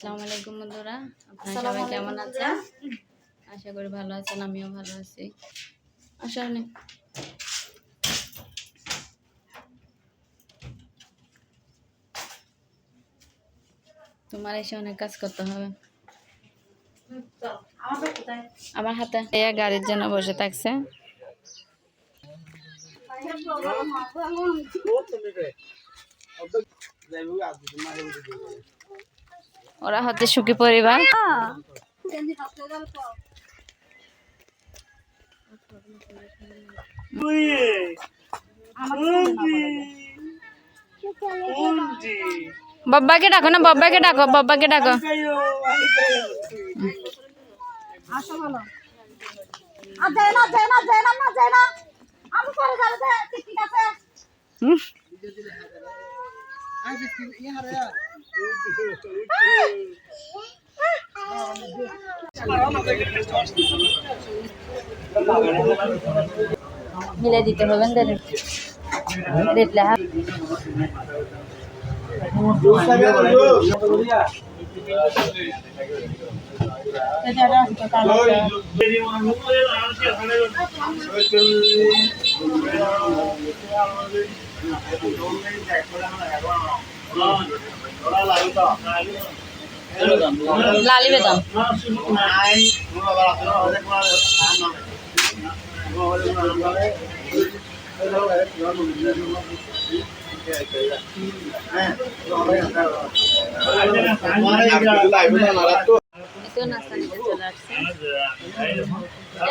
আসসালামু আলাইকুম বন্ধুরা। আপনারা সবাই কেমন আছেন? আশা করি ভালো আছেন আমিও ভালো আছি। আসো অনেক তোমার এসে অনেক কাজ করতে হবে। আমার হাতে এ গাড়ির জন্য বসে থাকছে। ওরা হচ্ছে সুখী পরিবার। বাব্বাকে ডাকো না বাব্বাকে ডাকো বাব্বাকে ডাকো। আমি মিলাই দিতে হবে রেট লেখা লালি বেদম। নাস্তা নিতে চলে আসছে। এ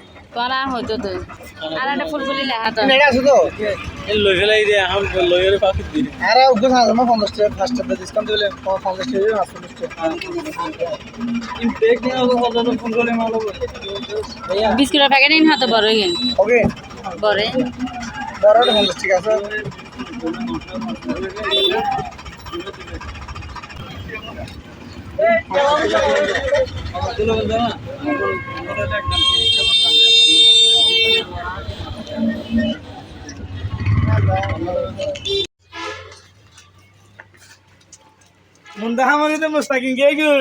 তোরা হয়তো তো আর একটা ফুলফুলি লেখা তো। লৈ পেলাই দিয়ে আম লৈ আৰু পাখি দি আরে উগ্র সাজা মা 50 টাকা ফার্স্ট টাকা ডিসকাউন্ট দিলে 50 টাকা আছে 50 টাকা ইনটেক নিয়ে আলো কত ফোন করে মালো বিস্কুটের প্যাকেট নিন হাতে বড় গেন ওকে বড় বড়টা 50 টাকা আছে দিলো বন্ধু না মুস্তাকিন কে গে?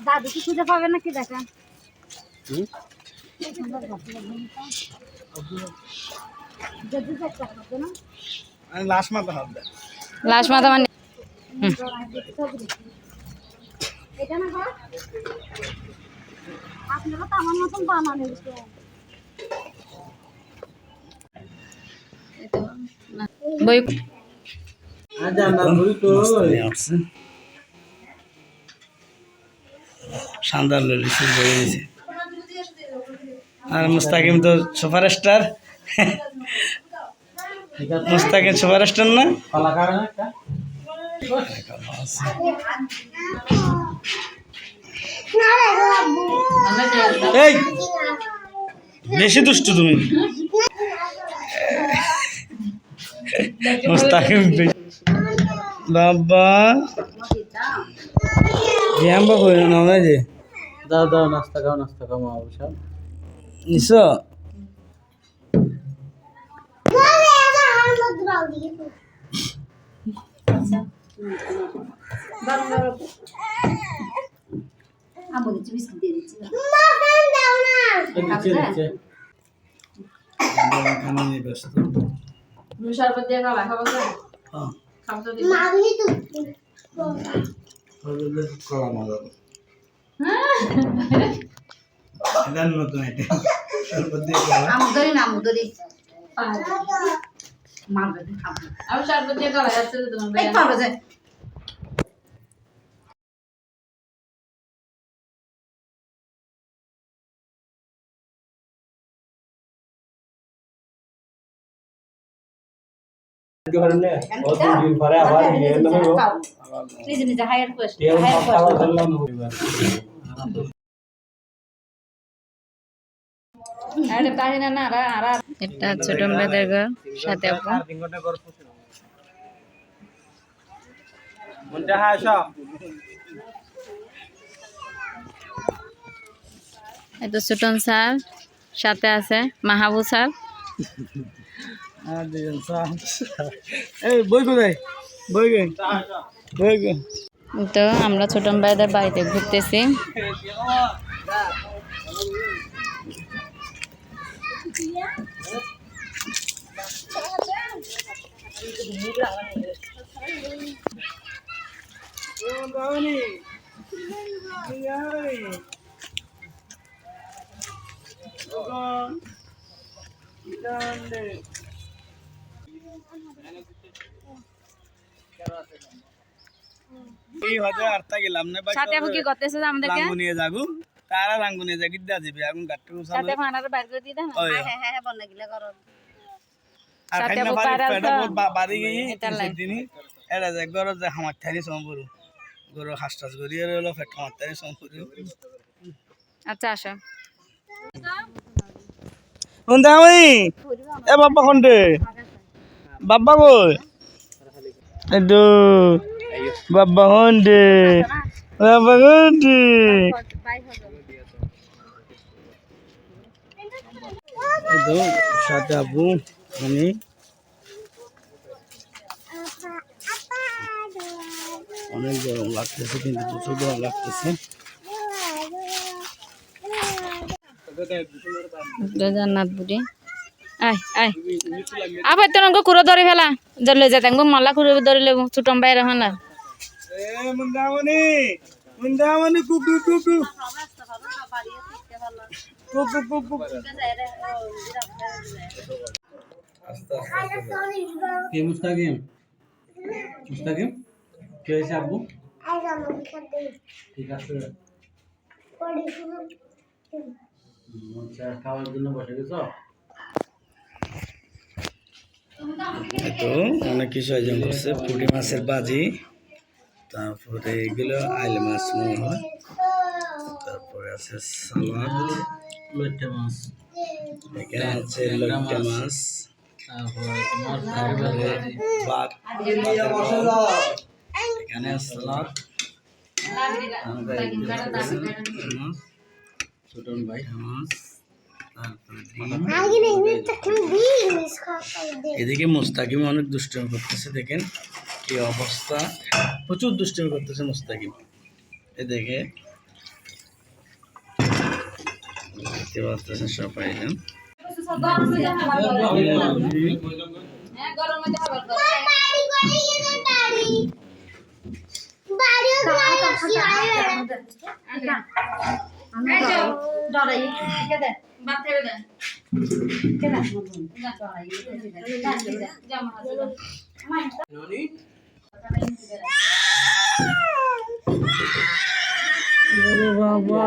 দাদু কি খুঁজে পাবে নাকি দেখা? লাশ মাথা হবে। লাশ মাথা মানে এটা না আপনারা তো আমার মতন বানানো বই শানদার ললিসি বই দিয়েছে আর মুস্তাকিম তো সুপারস্টার মুস্তাকিম সুপারস্টার না কলাকার না এই বেশি দুষ্টু তুমি মুস্তাকিম বে- বাবা। জ্যাম বা কই না না যে দাও দাও নাস্তা খাও নাস্তা খাও মা সব। নিছো? আচ্ছা। নিয়ে ব্যস্ত। শরবত দিয়ে খাবা খাব হ্যাঁ। আমি শরবত দিয়ে খাওয়া যাচ্ছে তোমার নিজে নিজে হায়ার কোয়েস্ট হায়ার আর আর এটা ছোট মেয়েদের ঘর সাথে আপু। হ্যাঁ স্যার সাথে আছে মাহাবু স্যার। তো আমরা ছোটন ভাইদের বাড়িতে ঘুরতেছি। এই হতে আরতা গেলাম না সাথে আপু কি করতেছে যে আমাদেরকে? রাঙ্গু নিয়ে যাগু। তারা রাঙ্গু নিয়ে যাগি দা দিবি এখন গাট্টু সাথে ফানার বাইর করে দিয়ে দেন? ওই। হ্যাঁ হ্যাঁ বল লাগিলে করো। সাথে আপু বাড়ি পায়রা পেটা তো- বহুত বা- বাড়ি গিয়ে দিনই। এটা যে গরো যে হামার থারি সম্পর্ক গরু। হাঁস টাস রইল ফেট আচ্ছা আসো। এ বাবা কোনটে? বাবা কই? এদু বাবা কোনটে বাবা কোনটে এদু সাথে আপু আমি অনেক গরম লাগতেছে, কিন্তু প্রচুর গরম লাগতেছে। জান্নাত বুড়ি। আয় আয় আবার তোর কুড়ো ধরে ফেলা? ধরলে যে থাকব মালা কুড়ো ধরে লেবো ছোটম বাইরে কি মুস্তাকিম মুস্তাকিম কে হয়েছে আব্বু? ঠিক আছে। আচ্ছা খাওয়ার জন্য বসে গেছ তো অনেক কিছু আয়োজন করছে। পুঁটি মাছের বাজি তারপরে এগুলো আইল মাছ মনে হয়। তারপরে আছে সালাদ মাছ এখানে আছে লইট্টা মাছ তারপরে তোমার ভাত এখানে সালাদ। ছোটন ভাই মাছ। এদিকে মুস্তাকিম অনেক দুষ্টমি করতেছে দেখেন কি অবস্থা। প্রচুর দুষ্টমি করতেছে মুস্তাকিম। এদিকে দেখতে পাচ্ছেন সবাই না? ডরাই কে দে কে দে আরে বাবা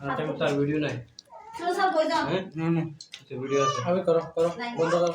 হাতে তার ভিডিও নাই না না ভিডিও আছে আমি করো করো। বন্ধ করো।